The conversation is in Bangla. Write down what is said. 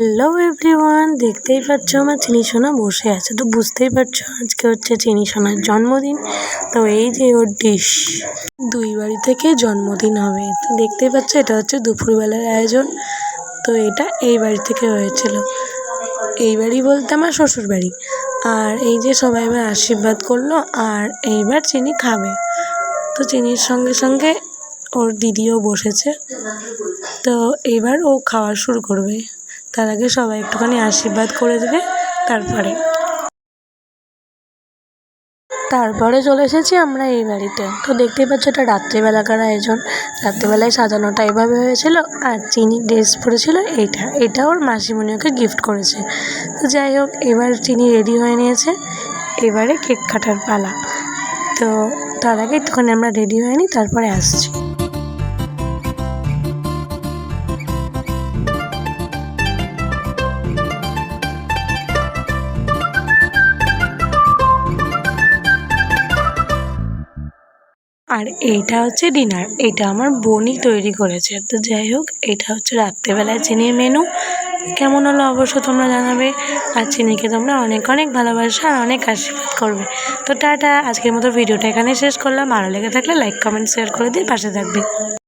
হ্যালো এভরিওয়ান দেখতেই পাচ্ছ আমার চিনি সোনা বসে আছে। তো বুঝতেই পারছ আজকে হচ্ছে চিনি সোনার জন্মদিন। তো এই যে ওর ডিশ দুই বাড়ি থেকে জন্মদিন হবে। তো দেখতেই পাচ্ছ এটা হচ্ছে দুপুরবেলার আয়োজন। তো এটা এই বাড়ি থেকে হয়েছিল। এই বাড়ি বলতে আমার শ্বশুর বাড়ি। আর এই যে সবাই এবার আশীর্বাদ করল আর এইবার চিনি খাবে। তো চিনির সঙ্গে সঙ্গে ওর দিদিও বসেছে। তো এবার ও খাওয়া শুরু করবে। তার আগে সবাই একটুখানি আশীর্বাদ করে দেবে, তারপরে। তারপরে চলে এসেছি আমরা এই বাড়িতে। তো দেখতেই পাচ্ছ এটা রাত্রিবেলাকার আয়োজন। রাত্রিবেলায় সাজানোটা এভাবে হয়েছিল, আর চিনি ড্রেস পরেছিল এইটা। এটা ওর মাসিমণি ওকে গিফট করেছে। তো যাই হোক, এবার চিনি রেডি হয়ে নিয়েছে। এবারে কেক কাটার পালা। তো তার আগে একটুখানি আমরা রেডি হয়ে নিই, তারপরে আসছি। আর এইটা হচ্ছে ডিনার এটা আমার বোনই তৈরি করেছে। তো যাই হোক, এটা হচ্ছে রাত্রেবেলায় চিনির মেনু কেমন হলো অবশ্য তোমরা জানাবে। আর চিনিকে তোমরা অনেক অনেক ভালোবাসা আর অনেক আশীর্বাদ করবে। তো টাটা, আজকের মতো ভিডিওটা এখানে শেষ করলাম। ভালো লেগে থাকলে লাইক কমেন্ট শেয়ার করে দিয়ে পাশে থাকবে।